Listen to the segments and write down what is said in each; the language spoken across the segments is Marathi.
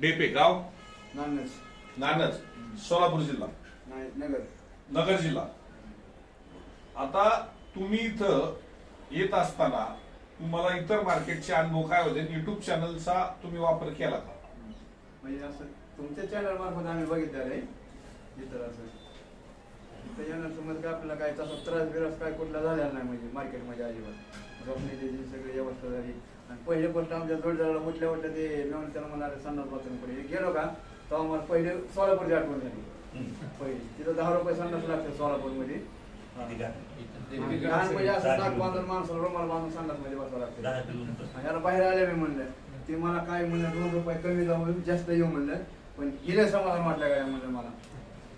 डेपे गाव? नानच. नानज सोलापूर जिल्हा? नाही नगर. नगर जिल्हा. आता तुम्ही इथं येत असताना तुम्हाला इतर मार्केटचे अनुभव काय होते? युट्यूब चॅनलचा तुम्ही वापर केला का? म्हणजे असं तुमच्या चॅनल मार्फत आम्ही बघितलेलं आहे. इतर असं. त्याच्यानंतर समज काय आपल्याला काय तसा त्रास बिरास काय कुठला झालेला नाही म्हणजे मार्केटमध्ये अजिबात. रोखण्याची जी सगळी व्यवस्था झाली आणि पहिले गोष्ट आमच्या जोडदाराला म्हटल्या वाटतं ते मिळून त्याला मला संडास बाथरूमकडे गेलो का तेव्हा मला पहिले सोलापूरची आठवण झाली. पहिली. तिथं दहा रुपये संडास लागते सोलापूरमध्ये. लहान म्हणजे असं नाक बांधून माणसाला रुमाल बांधून संडासमध्ये बसावं लागतं. आणि याला बाहेर आले मी म्हणलं. ते मला काय म्हणलं दोन रुपये कमी जाऊन जास्त येऊ म्हणलं. पण गेल्या समाधान वाटलं काय म्हणलं मला.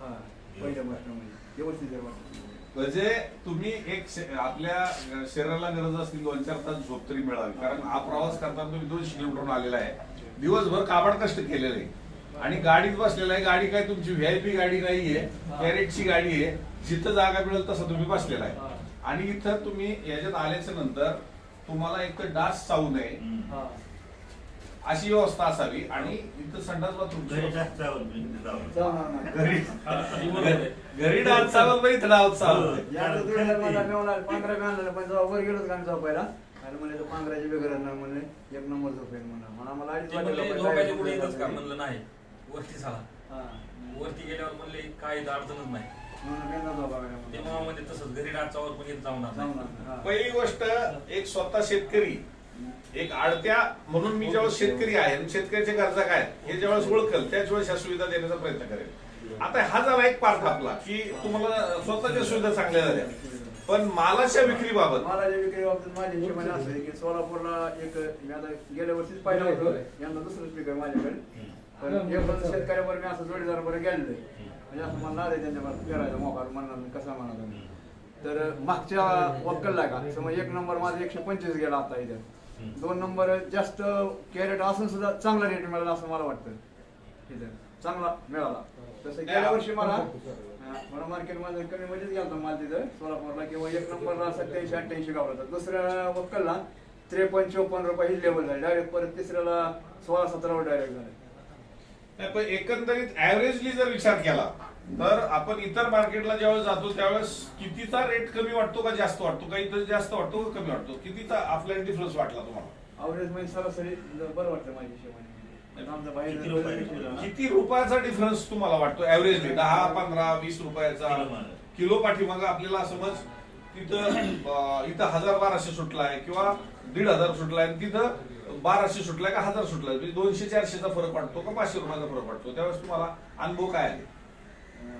हा पहिल्या प्रश्न म्हणजे व्यवस्थित आहे वाटलं. म्हणजे तुम्ही एक आपल्या शरीराला गरज असतील दोन चार तास झोप तरी मिळावी. कारण हा प्रवास करताना तुम्ही दोनशे किलोमीटरहून आलेला आहे. दिवसभर काबाड कष्ट केलेले आहे. आणि गाडीत बसलेला आहे गाडी काय तुमची व्हीआयपी गाडी नाहीये कॅरेटची गाडी आहे जिथं जागा मिळेल तसं तुम्ही बसलेला आहे. आणि इथं तुम्ही याच्यात आल्याच्यानंतर तुम्हाला एक तर डास चावू नये. अशी व्यवस्था असावी आणि इथं संडास बाथरूम जाणार नाही. घरी. डास चावत पण इथं मला मिळवणार पांढरा मिळाला पण वर झोपायला आणि तो पांढऱ्याची नाही म्हणले एक नंबर झोपेल म्हणा म्हणा मला अडीच ते म्हणले वाजता झोपायच्या पुढे येतच का? म्हणलं नाही वरती झाला हा. वरती गेल्यावर म्हणले काय अडचणच नाही. म्हणजे तसंच घरी डाचावर पण येत जाऊन जाऊन हा. पहिली गोष्ट एक स्वतः शेतकरी एक आडत्या म्हणून मी ज्यावेळेस शेतकरी आहे आणि शेतकऱ्याच्या गरजा काय हे ज्यावेळेस ओळखल त्याच वेळेस ह्या सुविधा देण्याचा प्रयत्न करेल. आता हा झाला एक पार्ट आपला की तुम्हाला स्वतःच्या सुविधा चांगल्या झाल्या. पण मालाच्या विक्रीबाबत मला जे विक्री बाबतीत माझ्या हिशोबाने असं आहे की सोलापूरला एक मी आता गेल्या वर्षीच पाहिलं होतं यंदा दुसरंच पीक आहे माझ्याकडे. पण एक वर्ष शेतकऱ्यावर मी असं जोडीदार बरं गेलेलं आहे. म्हणजे असं म्हणणार आहे त्यांच्यावर फिरायचा मोका म्हणणार कसा म्हणणार मी. तर मागच्या वक्कलला का समज एक नंबर माझा एकशे पंचवीस गेला आता इथे. दोन नंबर जास्त कॅरेट असून सुद्धा चांगला रेट मिळाला असं मला वाटतं. चांगला मिळाला. तसं गेल्या वर्षी मला मला मार्केटमध्ये कमी मध्येच गेलतो माल तिथं सोलापूरला किंवा एक नंबरला सत्याऐंशी अठ्ठ्याऐंशी गाव होता दुसऱ्या वक्कलला त्रेपन्न चोपन्न रुपये ही लेवल झाली. डायरेक्ट परत तिसऱ्याला सोळा सतरावर डायरेक्ट झाले. पण एकंदरीत ऍव्हरेजली जर विचार केला तर आपण इतर मार्केटला ज्यावेळेस जातो त्यावेळेस कितीचा रेट कमी वाटतो का जास्त वाटतो? का इथं जास्त वाटतो का कमी वाटतो? कितीचा आपल्याला डिफरन्स वाटला तुम्हाला? अवरेज म्हणजे सरासरी बरं वाटतं माझ्या हिशोबाने आमचं बाहेर किती रुपये? किती रुपयाचा डिफरन्स तुम्हाला वाटतो? ऍव्हरेजली दहा पंधरा वीस रुपयाचा किलो पाठीमागं आपल्याला समज तिथं इथं हजार बाराशे सुटलाय किंवा दीड हजार सुटलाय आणि तिथं बाराशे सुटलाय का हजार सुटलाय. म्हणजे दोनशे चारशेचा फरक वाटतो का पाचशे रुपयाचा फरक वाटतो? त्यावेळेस तुम्हाला अनुभव काय आले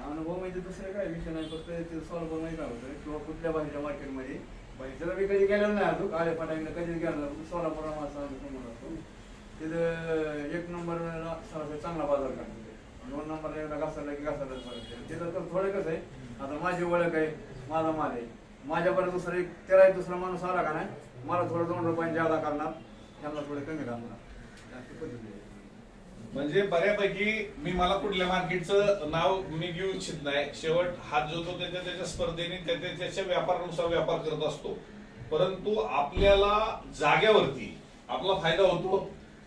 अनुभव म्हणजे दुसरं काय विषय नाही फक्त ते सॉल्व नाही काय होतं. किंवा कुठल्या बाहेरच्या मार्केटमध्ये बाहेरच्या मी कधी गेलेलो नाही अजून आले पाटाईला कधीच गेलो नाही. सोलापूर माझा समोर असतो तिथं एक नंबरला चांगला बाजार काढतो दोन नंबरला एकदा घासायला की घासायला फरक तिथं तर थोडं कसं आहे आता माझी ओळख आहे माझा माल आहे. माझ्यापर्यंत दुसरा एक त्याला दुसरा माणूस आला का नाही मला थोडं दोन रुपयांनी जादा करणार त्यांना थोडे कमी करणार. अशी पद्धती आहे. म्हणजे बऱ्यापैकी मी मला कुठल्या मार्केटचं नाव मी घेऊ इच्छित नाही. शेवट हात जो तो त्याच्या त्याच्या स्पर्धेने त्याच्या त्याच्या व्यापारानुसार व्यापार करत असतो. परंतु आपल्याला जाग्यावरती आपला फायदा होतो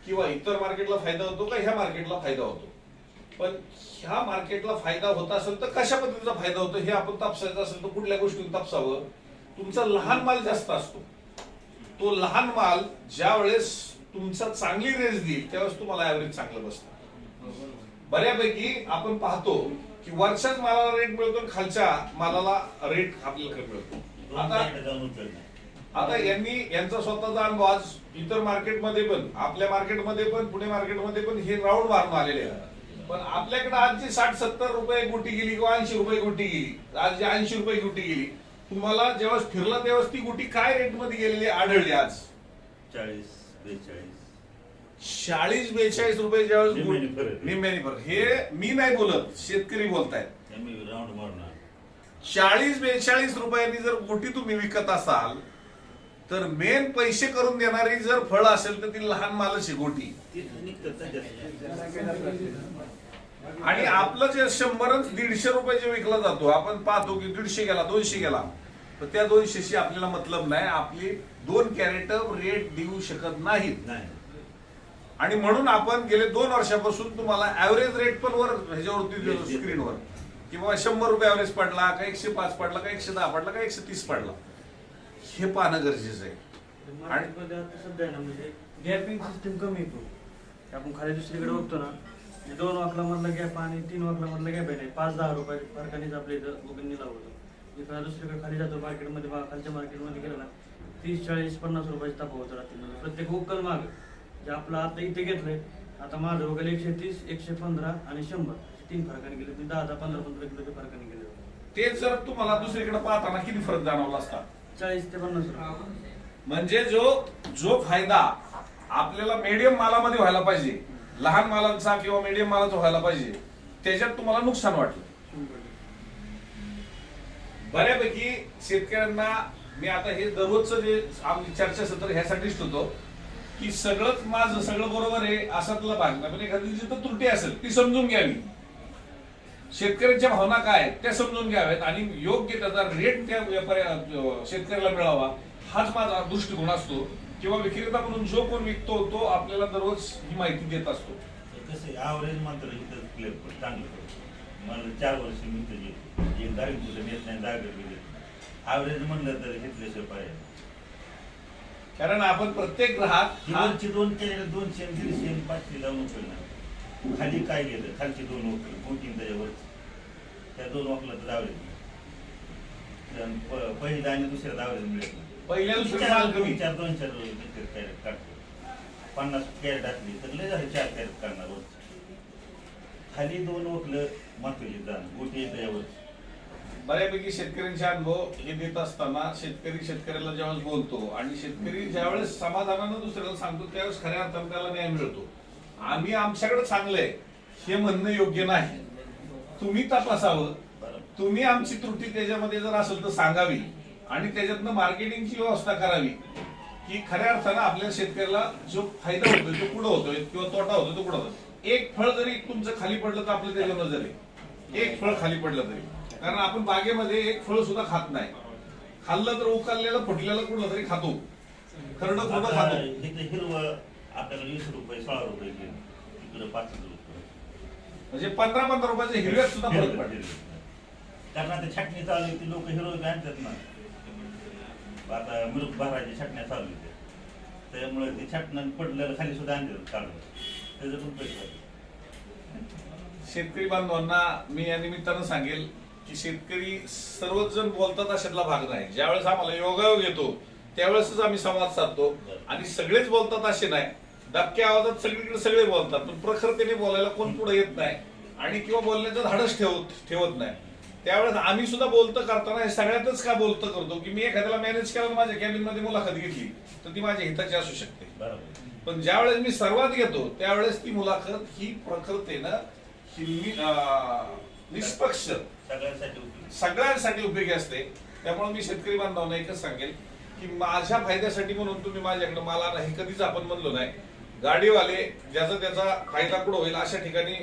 किंवा इतर मार्केटला फायदा होतो का ह्या मार्केटला फायदा होतो. पण ह्या मार्केटला फायदा होत असेल तर कशा पद्धतीचा फायदा होतो हे आपण तापसायचं असेल तर कुठल्या गोष्टी तापसावं? तुमचा लहान माल जास्त असतो. तो लहान माल ज्या वेळेस तुमचा चांगली रेंज देईल त्यावेळेस तुम्हाला ऍव्हरेज चांगलं बसतं. बऱ्यापैकी आपण पाहतो की वरच्याच मालाला रेट मिळतो खालच्या मालाला रेट आपल्याला कमी मिळतो. आता आता यांनी यांचा स्वतःचा अनुभव आज इतर मार्केटमध्ये पण आपल्या मार्केटमध्ये पण पुणे मार्केटमध्ये पण हे राऊंड मारून आलेले आहेत. पण आपल्याकडे आज जी साठ सत्तर रुपये गुटी गेली किंवा ऐंशी रुपये गुटी गेली आज जी ऐंशी रुपये गुटी गेली तुम्हाला जेव्हा फिरला तेव्हा ती गुटी काय रेटमध्ये गेलेली आढळली आज? चाळीस बेचाळीस. चाळीस बेचाळीस रुपये ज्यावेळेस. निम्म्यानी फरक हे मी नाही बोलत शेतकरी बोलतायत. आम्ही राऊंड मारणार. चाळीस बेचाळीस रुपयांनी जर गुटी तुम्ही विकत असाल तर मेन पैसे करून देणारी जर फळ असेल तर ती लहान मालच आहे गोटी निघतात ना जास्त. आणि आपलं जे शंभरच दीडशे रुपये जे विकला जातो आपण पाहतो की दीडशे गेला दोनशे गेला तर त्या दोनशेशी आपल्याला मतलब नाही. आपली दोन कॅरेट रेट देऊ शकत नाहीत. नाही. आणि म्हणून आपण गेले दोन वर्षापासून तुम्हाला ऍव्हरेज रेट पण वर ह्याच्यावरती देतो स्क्रीनवर की बाबा शंभर रुपये ऍव्हरेज पडला का एकशे पाच पडला का एकशे दहा पडला का एकशे तीस पडला. हे पाहणं गरजेचं आहे. ना म्हणजे गॅपिंग सिस्टम कमी येतो आपण खाली दुसरीकडे बघतो ना म्हणजे दोन वाकला मधला गॅप आणि तीन वाकला मधला गॅप आहे नाही पाच दहा रुपये फरकानेच आपल्या इथं बघून निलाव होतो इकडं दुसरीकडे खाली जातो मार्केटमध्ये खालच्या मार्केटमध्ये गेलं ना तीस चाळीस पन्नास रुपयाची तफावत राहते. म्हणजे प्रत्येक उकल माग. जे आपलं आता इथे घेतलंय आता माझं वगैरे एकशे तीस एकशे पंधरा आणि शंभर. तीन फरकाने गेले दहा दहा पंधरा पंधरा किलोच्या फरकाने गेले तेच जर तुम्हाला दुसरीकडे पाहताना किती फरक जाणवला असता? चाळीस ते पन्नास रुपये. म्हणजे जो जो फायदा आपल्याला मीडियम मालामध्ये व्हायला पाहिजे लहान मालांचा किंवा मीडियम मालाचा व्हायला पाहिजे त्याच्यात तुम्हाला नुकसान वाटलं. बऱ्यापैकी शेतकऱ्यांना मी आता हे दररोजचं जे आमची चर्चासत्र ह्यासाठीच होतो की सगळंच माझं सगळं बरोबर आहे असातला भाग नाही. पण एखादी जिथं त्रुटी असेल ती समजून घ्यावी. शेतकऱ्यांच्या भावना काय आहेत त्या समजून घ्याव्यात आणि योग्य त्याचा रेट त्या व्यापाऱ्या शेतकऱ्याला मिळावा हाच माझा दृष्टिकोन असतो. किंवा विक्रेता म्हणून जो कोण विकतो तो आपल्याला दररोज ही माहिती देत असतो. कसं ॲव्हरेज मात्र इथं क्लिअर पण चांगलं मला चार वर्ष मी इथं एक दहा पुढे येत नाही दहा गेले. ॲव्हरेज म्हणलं तर घेतल्याशिवाय पाहिजे कारण आपण प्रत्येक ग्राहक हा वरची दोन केलेले दोनशे आणि दीडशे आणि पाचशे लावून उपयोग नाही. खाली काय गेलं? खालची दोन वकील कोटीन त्याच्यावरची त्या दोन वकिलाचं ॲव्हरेज पहिला आणि दुसऱ्या ॲव्हरेज मिळत नाही. पहिल्या दुसऱ्या चार- माल कमी चार दोन चार कॅरेट काढतो. पन्नास कॅरेट टाकली तर लय झाले चार कॅरेट काढणार रोज खाली दोन वकलं मातुली जाण गोटी येतं यावर बऱ्यापैकी शेतकऱ्यांचे अनुभव हे देत असताना शेतकरी शेतकऱ्याला ज्यावेळेस बोलतो आणि शेतकरी ज्यावेळेस समाधानानं दुसऱ्याला सांगतो त्यावेळेस खऱ्या अर्थानं त्याला न्याय मिळतो. आम्ही आमच्याकडे चांगलंय हे म्हणणं योग्य नाही. तुम्ही तपासावं. तुम्ही आमची त्रुटी त्याच्यामध्ये जर असेल तर सांगावी आणि त्याच्यातनं मार्केटिंगची व्यवस्था करावी की खऱ्या अर्थानं आपल्या शेतकऱ्याला जो फायदा होतोय तो पुढं होतोय किंवा तोटा होतोय तो पुढं होतोय. एक फळ जरी तुमचं खाली पडलं तर आपलं त्याच्या नजर आहे. एक फळ खाली पडलं तरी. कारण आपण बागेमध्ये एक फळ सुद्धा खात नाही. खाल्लं तर उकललेलं फुटलेलं कुठलं तरी खातो. खरडं खोडं खातो. इथं हिरवं आपल्याकडे वीस रुपये सोळा रुपये इकडे पाच रुपये. म्हणजे पंधरा पंधरा रुपयाचे हिरव्यात सुद्धा फरक पडतो कारण आता छाटणी चालू आहे ती लोक हिरो आणतात ना? आता मिरुक भरायची छाटण्या चालू आहे त्याच्यामुळे ते छाटणं पडलेलं खाली सुद्धा आणतात काढून. त्याचे पण पैसे. शेतकरी बांधवांना मी या निमित्तानं सांगेल की शेतकरी सर्वच जण बोलतात अशातला भाग नाही. ज्यावेळेस आम्हाला योगायोग येतो त्यावेळेसच आम्ही संवाद साधतो आणि सगळेच बोलतात असे नाही. दबक्या आवाजात सगळीकडे सगळे बोलतात पण प्रखरतेने बोलायला कोण पुढे येत नाही आणि किंवा बोलण्याचं धाडस ठेवत ठेवत नाही. त्यावेळेस आम्ही सुद्धा बोलतं करताना हे सगळ्यातच का बोलतं करतो? की मी एखाद्याला मॅनेज केलं माझ्या कॅबिनमध्ये मुलाखत घेतली तर ती माझ्या हिताची असू शकते. पण ज्या वेळेस मी सर्वात घेतो त्यावेळेस ती मुलाखत ही प्रखरतेनं निष्पक्ष. सगळ्यांसाठी उपयोगी. उपयोगी असते. त्यामुळे मी शेतकरी बांधवांना एकच सांगेल की माझ्या फायद्यासाठी म्हणून तुम्ही माझ्याकडे मला नाही कधीच आपण म्हणलो नाही. गाडीवाले ज्याचा त्याचा फायदा कुठं होईल अशा ठिकाणी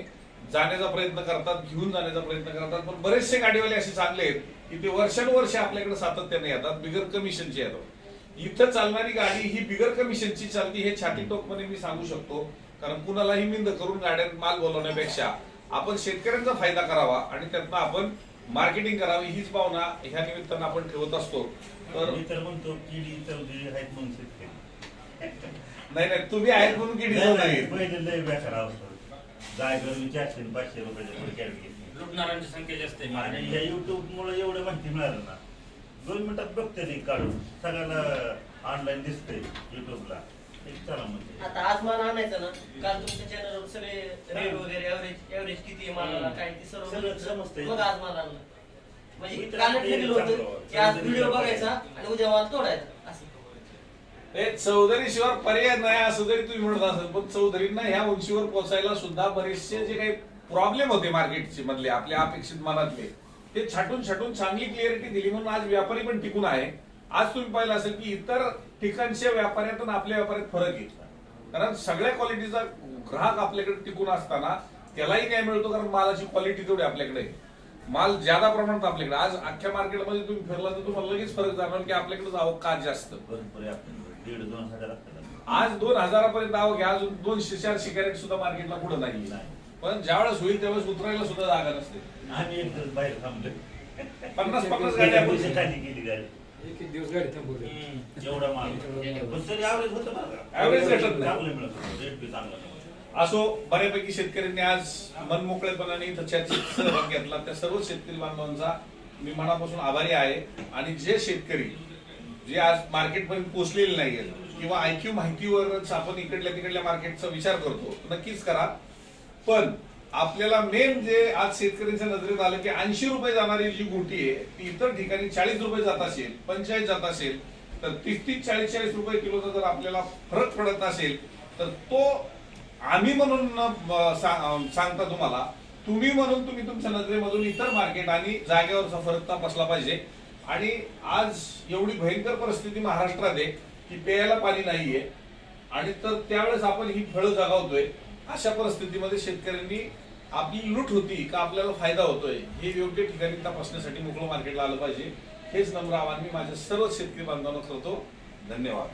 जाण्याचा प्रयत्न करतात घेऊन जाण्याचा प्रयत्न करतात. पण बरेचसे गाडीवाले असे चांगले आहेत की ते वर्षानुवर्षे आपल्याकडे सातत्याने येतात बिगर कमिशनचे येतात. इथं चालणारी गाडी ही बिगर कमिशनची चालती हे छाती टोकपणे मी सांगू शकतो. कारण कुणालाही मिंद करून गाड्यात माल बोलवण्यापेक्षा आपण शेतकऱ्यांचा फायदा करावा आणि त्यातनं आपण मार्केटिंग करावी हीच भावना ह्या निमित्तानं आपण ठेवत असतो. तर मी तर म्हणतो किडी चौधरी आहेत म्हणून शेतकरी. नाही नाही तुम्ही आहेत म्हणून नाही, नाही पहिले लय बेकार चारशे पाचशे कॅरेट घेतली लुटणाऱ्यांची संख्या जास्त आहे. आणि. या युट्यूब मुळे एवढं माहिती मिळालं ना. दोन मिनिटात बघते ते काढून. सगळ्याला ऑनलाईन दिसतंय युट्यूबला आता आज मला आणायचं ना काल तुमच्या चॅनलवर सगळे रेट वगैरे एव्हरेज एव्हरेज किती आहे मालाला काय ते सर्व. समजतंय. मग आज मला आणलं म्हणजे काल ठरलेलं होतं. की आज व्हिडिओ बघायचा आणि उद्या मला तोडायचा असं हे चौधरी शिवाय पर्याय नाही असं जरी तुम्ही म्हणत असाल पण चौधरींना ह्या उंचीवर पोहोचायला सुद्धा बरेचसे जे काही प्रॉब्लेम होते मार्केटचे मधले आपल्या अपेक्षित मनातले ते छाटून छाटून चांगली क्लिअरिटी दिली म्हणून आज व्यापारी पण टिकून आहे आज तुम्ही पाहिलं असेल की इतर ठिकाणच्या व्यापाऱ्यात आणि आपल्या व्यापाऱ्यात फरक आहे कारण सगळ्या क्वालिटीचा ग्राहक आपल्याकडे टिकून असताना त्यालाही काय मिळतो कारण मालाची क्वालिटी तेवढी आपल्याकडे. माल ज्यादा प्रमाणात आपल्याकडे आज अख्ख्या मार्केटमध्ये तुम्ही फिरला तर तुम्हाला लगेच फरक जाणवल की आपल्याकडे जावं का जास्त. दीड दोन हजार आज दोन हजारापर्यंत नाव घ्या अजून दोनशे चारशे कॅरेट सुद्धा मार्केटला पुढे नाही. पण ज्यावेळेस होईल त्यावेळेस उतरायला सुद्धा जागा नसते. आम्ही एक बाहेर थांबलोय. पन्नास पन्नास आपण- खाली गेली गाडी. एक एक दिवस गाडी थांबवली. एवढा माल. पण तरी ॲव्हरेज होतं बरं का? Average भेटत नाही. चांगलं मिळत होतं रेट बी चांगला मिळत असो बऱ्यापैकी शेतकऱ्यांनी आज मनमोकळेपणाने इथं चर्चेत सहभाग घेतला. त्या सर्व शेतकरी बांधवांचा मी मनापासून आभारी आहे. आणि जे शेतकरी जे आज मार्केटपर्यंत पोहोचलेले नाहीये किंवा ऐक्यू माहितीवरच आपण इकडल्या तिकडल्या मार्केटचा विचार करतो नक्कीच करा. पण आपल्याला मेन जे आज शेतकऱ्यांच्या नजरेत आलं की ऐंशी रुपये जाणारी जी गोटी आहे ती इतर ठिकाणी चाळीस रुपये जात असेल पंचेचाळीस जात असेल तर तीस तीस चाळीस चाळीस रुपये किलोचा जर आपल्याला फरक पडत असेल तर तो आम्ही म्हणून सांगता तुम्हाला. तुम्ही म्हणून तुम्ही तुमच्या नजरेमधून इतर मार्केट आणि जागेवरचा फरक तपासला पाहिजे. आणि आज एवढी भयंकर परिस्थिती महाराष्ट्रात आहे की प्यायला पाणी नाहीये. आणि तर त्यावेळेस आपण ही फळं जगावतोय. अशा परिस्थितीमध्ये शेतकऱ्यांनी आपली लूट होती का आपल्याला फायदा होतोय हे योग्य ठिकाणी तपासण्यासाठी मोकळं मार्केटला आलं पाहिजे. हेच नम्र आव्हान मी माझ्या सर्व शेतकरी बांधवांना करतो. धन्यवाद.